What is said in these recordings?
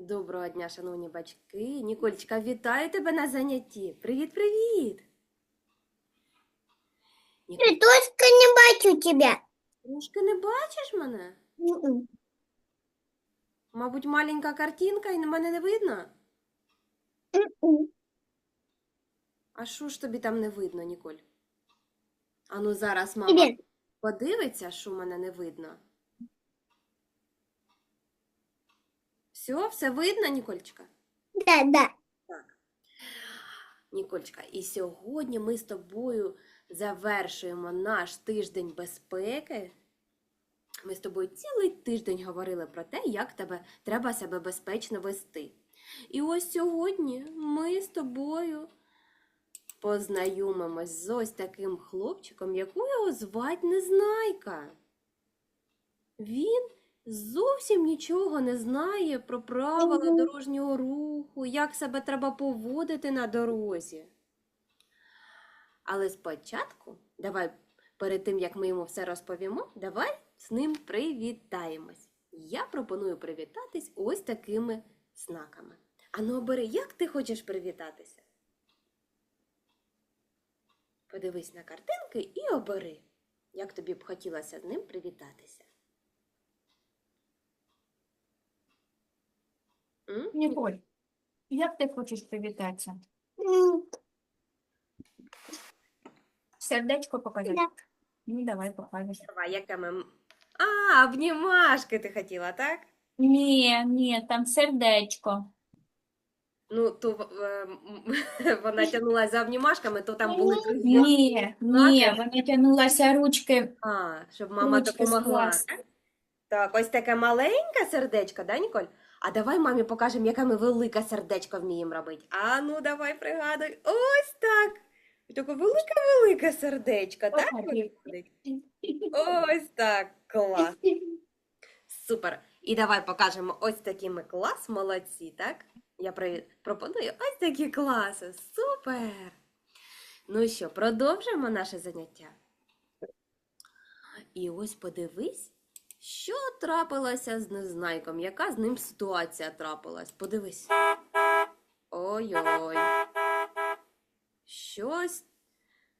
Доброго дня, шановні батьки. Нікольчика, вітаю тебе на занятті. Привіт, привіт. Ніколь, Только не бачу тебя. трошки не бачиш мене? М-м. Мабуть, маленька картинка і на мене не видно? М-м. А що ж тобі там не видно, Ніколь? Ану, зараз мама Тебе. подивиться, що мене не видно. Все, все видно, Нікольчика? Да, да. Так. Нікольчка, і сьогодні ми з тобою завершуємо наш тиждень безпеки. Ми з тобою цілий тиждень говорили про те, як тебе треба себе безпечно вести. І ось сьогодні ми з тобою познайомимось з ось таким хлопчиком, яку його звать Незнайка. Він зовсім нічого не знає про правила дорожнього руху, як себе треба поводити на дорозі. Але спочатку, давай перед тим, як ми йому все розповімо, давай з ним привітаємось. Я пропоную привітатись ось такими знаками. Ану, обери, як ти хочеш привітатися? Подивись на картинки і обери, як тобі б хотілося з ним привітатися. М? Ніколь, як ти хочеш привітатися? Сердечко показати? Ну, давай покажеш. Давай, яке ми. А, обнімашки ти хотіла, так? Ні, ні, там сердечко. Ну, то е, м, вона тягнулася за обнімашками, то там були круги. Ні, ні, вона тягнулася ручки. А, щоб мама Ручки допомогла. скласти. Так, ось таке маленьке сердечко, да, Ніколь? А давай мамі покажемо, яке ми велике сердечко вміємо робити. А ну давай пригадуй. Ось так. Таке велике-велике сердечко, так? Виходить? Ось так. Клас. Супер. І давай покажемо ось такі ми клас, молодці, так? Я при... пропоную ось такі класи. Супер. Ну що, продовжуємо наше заняття. І ось подивись, що трапилося з незнайком, яка з ним ситуація трапилась. Подивись. Ой-ой. Щось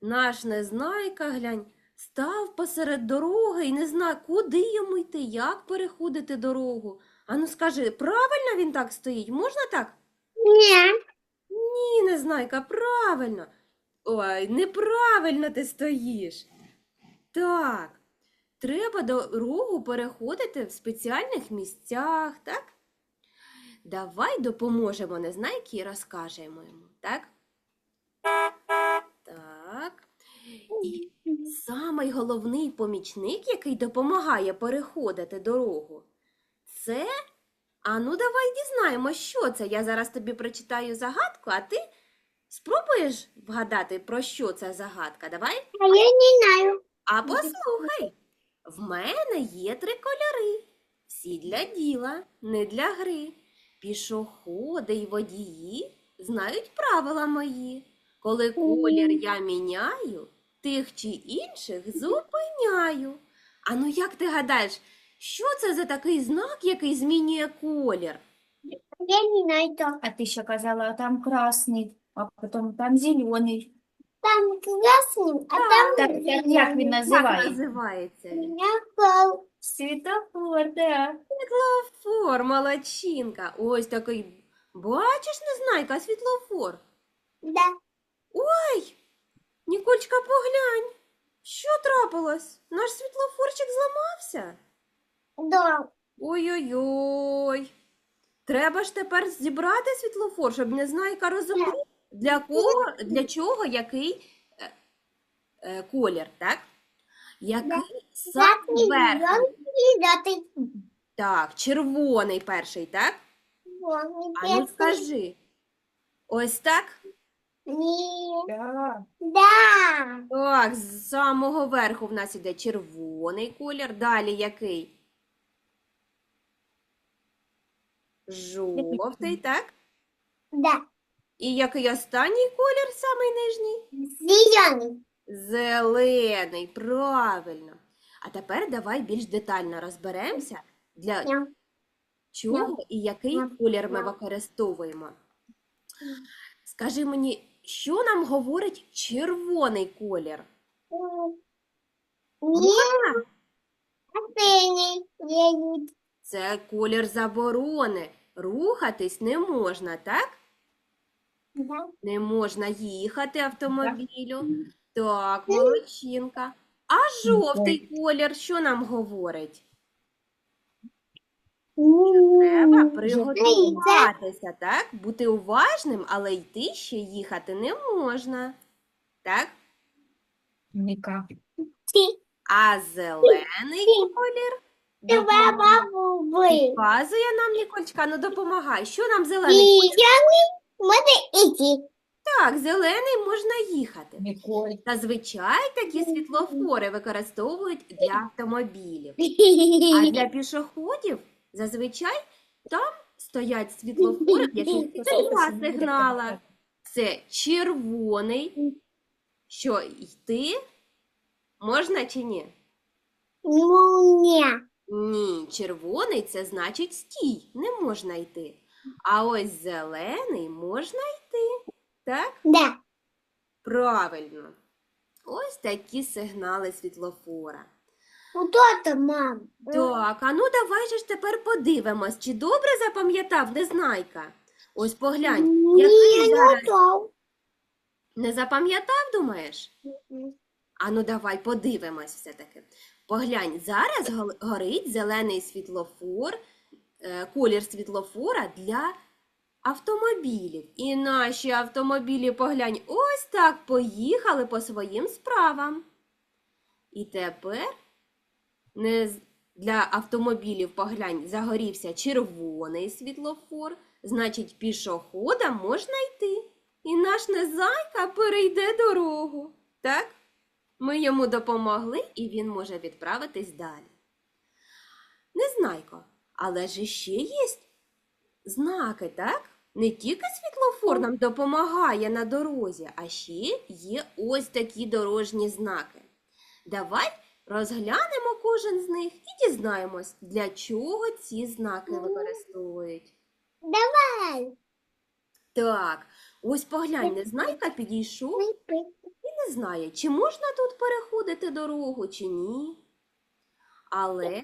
наш незнайка, глянь, став посеред дороги і не знає, куди йому йти, як переходити дорогу. Ану скажи, правильно він так стоїть? Можна так? Не. Ні, незнайка, правильно. Ой, неправильно ти стоїш. Так, треба дорогу переходити в спеціальних місцях, так? Давай допоможемо незнайки і розкажемо йому, так? Так. І самий головний помічник, який допомагає переходити дорогу, це. А ну давай дізнаємо, що це. Я зараз тобі прочитаю загадку, а ти спробуєш вгадати, про що це загадка. Давай. А я не знаю. А послухай, в мене є три кольори. Всі для діла, не для гри. Пішоходи й водії знають правила мої. Коли колір я міняю, тих чи інших зупиняю. А ну як ти гадаєш, що це за такий знак, який змінює колір? Я не знаю. А ти ще казала, там красний, а потім там зелений. Там красный, а там Так, як, як він називає? називається? у. Світофор, да. Світлофор, молодчинка. Ось такий. Бачиш, незнайка, світлофор. Да. Ой, Нікольчка, поглянь. Що трапилось? Наш світлофорчик зламався. Да. Ой-ой-ой. Треба ж тепер зібрати світлофор, щоб незнайка розумів, для кого, для чого який е, е, колір, так? Який сам Красный, верх. зеленый и желтый. Так, червоний перший, так? Зеленый, А ну персик. скажи. Ось так? Не. Да. Да. Так, з самого верху в нас іде червоний колір. Далі який? Жовтий, так? Да. І який останній колір, самий нижній? Зеленый. Зелений, правильно. А тепер давай більш детально розберемося, для Да. чого і який Мам, колір ми мам. використовуємо. Скажи мені, що нам говорить червоний колір? Ні, синій. Це колір заборони. Рухатись не можна, так? Да. Не можна їхати автомобілю. Так, молодчинка. А жовтий колір що нам говорить? Треба приготуватися, так? Бути уважним, але йти ще їхати не можна. Так? Ніка. А зелений колір тебе допомагає- бабу нам Ніколечка, ну допомагай. Що нам зелений колір? Можна іти. Так, зелений можна їхати. Ніколь. Зазвичай такі світлофори використовують для автомобілів. А для пішоходів зазвичай там стоять світлофори, в яких два сигнала. Це червоний, що йти можна чи ні? Ну, ні. Ні, червоний це значить стій, не можна йти. А ось зелений можна йти. Так? Да. Правильно. Ось такі сигнали світлофора. Хто там, мам? Так, а ну давай же ж тепер подивимось, чи добре запам'ятав Незнайка? Ось поглянь, Ні, який не зараз готов. не запам'ятав, думаєш? А ну давай подивимось все-таки. Поглянь, зараз горить зелений світлофор, колір світлофора для автомобілів. І наші автомобілі, поглянь, ось так поїхали по своїм справам. І тепер не для автомобілів, поглянь, загорівся червоний світлофор, значить, пішоходам можна йти. І наш незайка перейде дорогу. Так? Ми йому допомогли, і він може відправитись далі. Незнайко, але ж іще є знаки, так? Не тільки світлофор нам допомагає на дорозі, а ще є ось такі дорожні знаки. Давай розглянемо кожен з них і дізнаємось, для чого ці знаки використовують. Давай. Так, ось поглянь, незнайка підійшов і не знає, чи можна тут переходити дорогу, чи ні. Але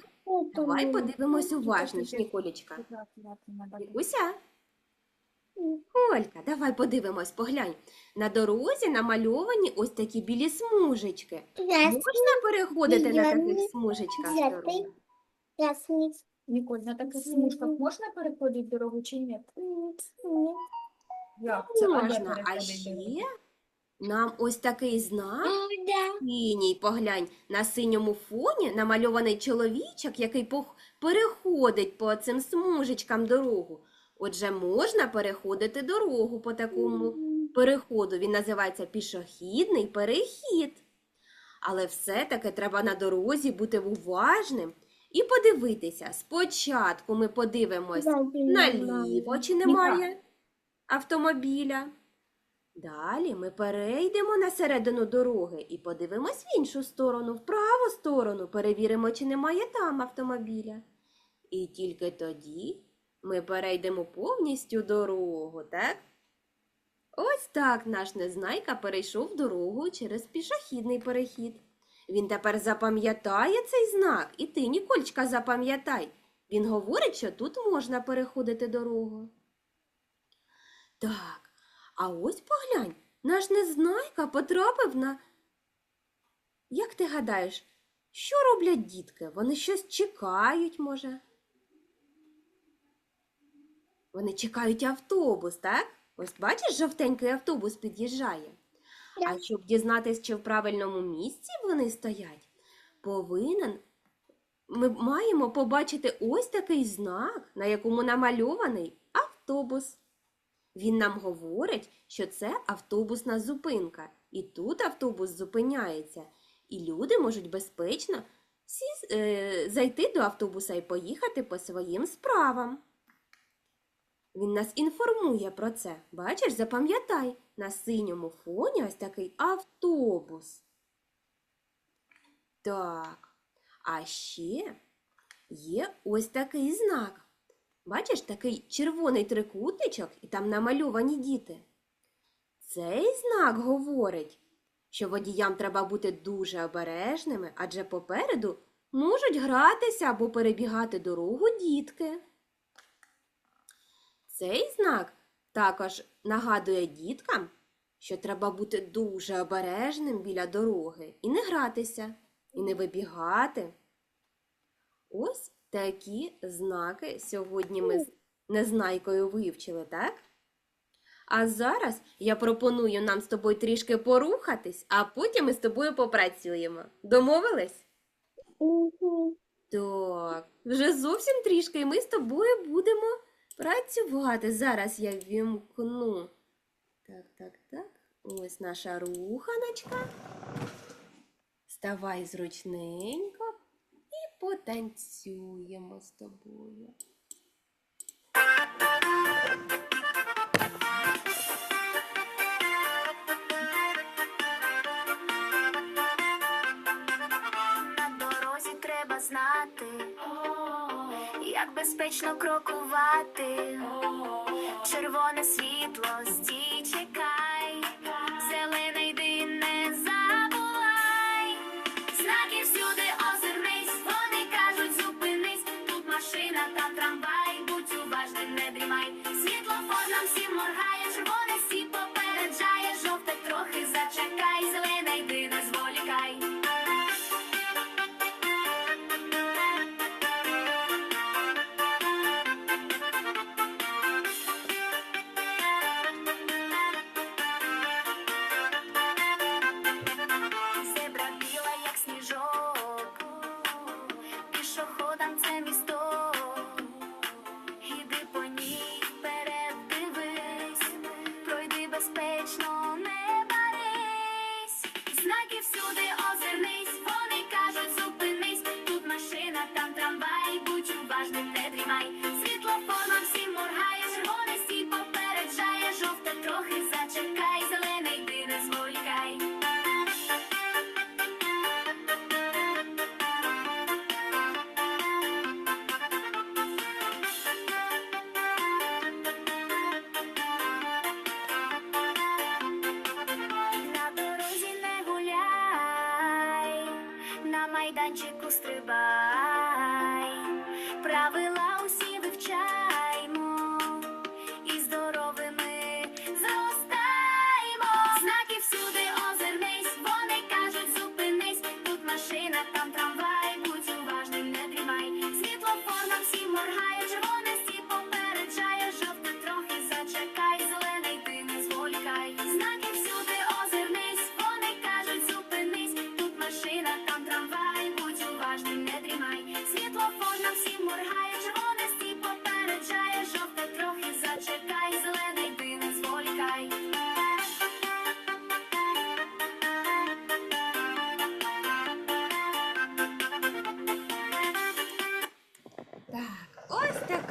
давай подивимось уважніше, Ніколічка. Вікуся, Олька, давай подивимось, поглянь. На дорозі намальовані ось такі білі смужечки. Можна переходити на таких смужечках дорогу? Ясний. Ніколь, на таких смужках можна переходити дорогу чи ні? Як це? Можна, а ще нам ось такий знак синій, поглянь, на синьому фоні намальований чоловічок, який пох- переходить по цим смужечкам дорогу. Отже, можна переходити дорогу по такому переходу. Він називається пішохідний перехід. Але все-таки треба на дорозі бути уважним і подивитися. Спочатку ми подивимось наліво, чи немає автомобіля. Далі ми перейдемо на середину дороги і подивимось в іншу сторону, в праву сторону, перевіримо, чи немає там автомобіля. І тільки тоді ми перейдемо повністю дорогу, так? Ось так наш незнайка перейшов дорогу через пішохідний перехід. Він тепер запам'ятає цей знак, і ти, Нікольчка, запам'ятай. Він говорить, що тут можна переходити дорогу. Так, а ось поглянь, наш незнайка потрапив на. Як ти гадаєш, що роблять дітки? Вони щось чекають, може? Вони чекають автобус, так? Ось бачиш, жовтенький автобус під'їжджає. А щоб дізнатися, чи в правильному місці вони стоять, повинен ми маємо побачити ось такий знак, на якому намальований автобус. Він нам говорить, що це автобусна зупинка, і тут автобус зупиняється, і люди можуть безпечно сіс- е, зайти до автобуса і поїхати по своїм справам. Він нас інформує про це. Бачиш, запам'ятай, на синьому фоні ось такий автобус. Так, а ще є ось такий знак. Бачиш такий червоний трикутничок, і там намальовані діти. Цей знак говорить, що водіям треба бути дуже обережними, адже попереду можуть гратися або перебігати дорогу дітки. Цей знак також нагадує діткам, що треба бути дуже обережним біля дороги і не гратися, і не вибігати. Ось такі знаки сьогодні ми з Незнайкою вивчили, так? А зараз я пропоную нам з тобою трішки порухатись, а потім ми з тобою попрацюємо. Домовились? Мгм. Так, вже зовсім трішки, і ми з тобою будемо працювати. Зараз я вімкну. Так, так, так. Ось наша руханочка. Ставай зручненько потанцюємо з тобою. На дорозі треба знати, як безпечно крокувати. Червоне світло, стій, трохи зачекай,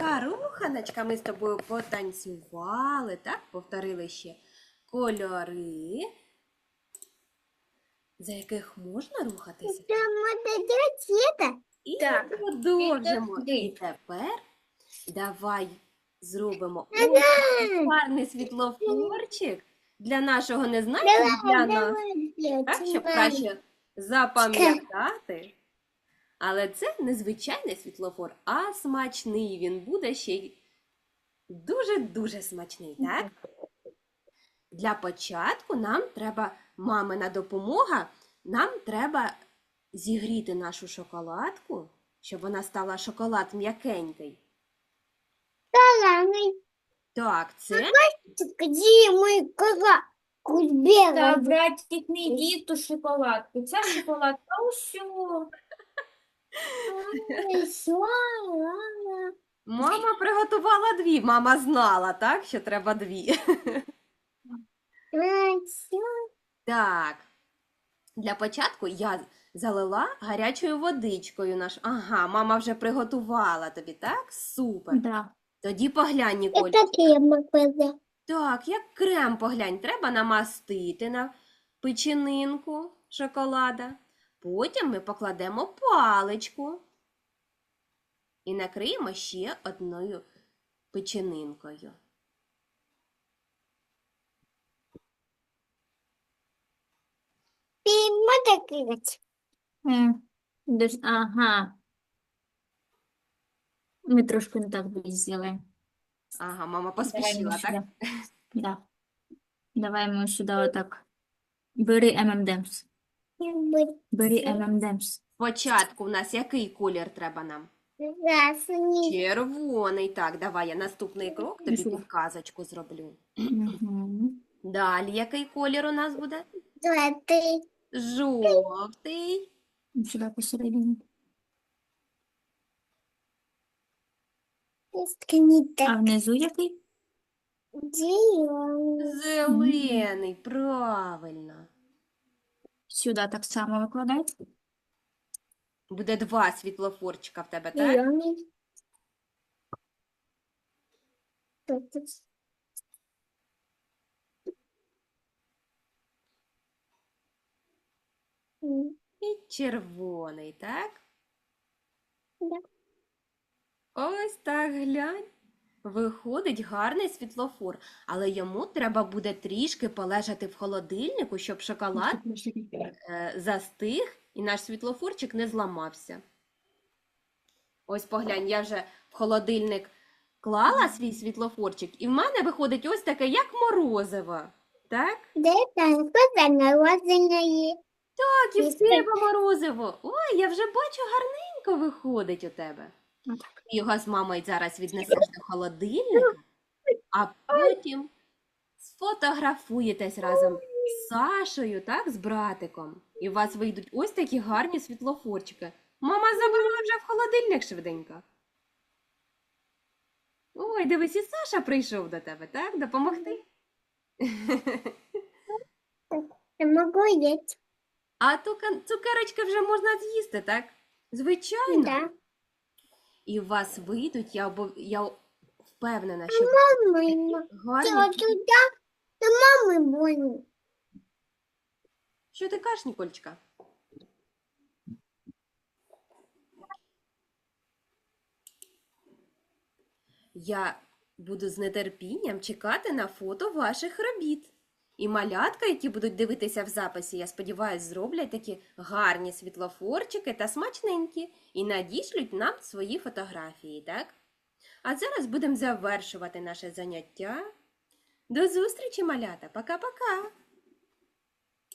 така руханочка. Ми з тобою потанцювали, так? Повторили ще кольори, за яких можна рухатися. Там надо делать. І Так, продовжимо. І тепер давай зробимо ось гарний світлофорчик для нашого незнайка для нас. Так, щоб краще запам'ятати. Але це не звичайний світлофор, а смачний. Він буде ще й дуже-дуже смачний, так? Для початку нам треба мамина допомога. Нам треба зігріти нашу шоколадку, щоб вона стала шоколад м'якенький. Так, це Где мой коза? Та, братик, не йди ту шоколадку. Ця шоколадка усю. Мама приготувала дві. Мама знала, так, що треба дві. Так. Для початку я залила гарячою водичкою наш. Ага, мама вже приготувала тобі, так? Супер. Да. Тоді поглянь, Ніколь. Это крема коза. Так, як крем поглянь, треба намастити на печенинку шоколада. Потім ми покладемо паличку і накриємо ще одною печенинкою. Кидать. Е, Ага. Ми трошки не так зробили. Ага, мама поспішила, так? сюди. Да. Давай ми сюди отак. Бери M&M's. Бери M&M's. Спочатку в нас який колір треба нам? Красний. Червоний. Так, давай я наступний крок тобі Сюди. підказочку зроблю. Мгм. Далі який колір у нас буде? Золотий. Жовтий. Сюди посередині. А внизу який? Зелений. Зелений, правильно. Сюди так само викладай. Буде два світлофорчика в тебе, так? Зелений. Тут. М, І червоний, так? Да. Ось так глянь. Виходить гарний світлофор, але йому треба буде трішки полежати в холодильнику, щоб шоколад е, застиг і наш світлофорчик не зламався. Ось поглянь, я вже в холодильник клала свій світлофорчик, і в мене виходить ось таке, як морозиво. Так? Де там Так, і в тебе морозиво. Ой, я вже бачу, гарненько виходить у тебе. Отак. Його з мамою зараз віднесеш до холодильника, а потім сфотографуєтесь разом з Сашою, так, з братиком. І у вас вийдуть ось такі гарні світлофорчики. Мама забрала вже в холодильник швиденько. Ой, дивись, і Саша прийшов до тебе, так? Допомогти? Я можу їсти. А ту цукерочки вже можна з'їсти, так? Звичайно. Да. І у вас вийдуть, я, обов... я впевнена, що Мама, гарні. мами больно. Що ти кажеш, Нікольчка? Я буду з нетерпінням чекати на фото ваших робіт. І малятка, які будуть дивитися в записі, я сподіваюся, зроблять такі гарні світлофорчики та смачненькі і надішлють нам свої фотографії, так? А зараз будемо завершувати наше заняття. До зустрічі, малята! Пока-пока!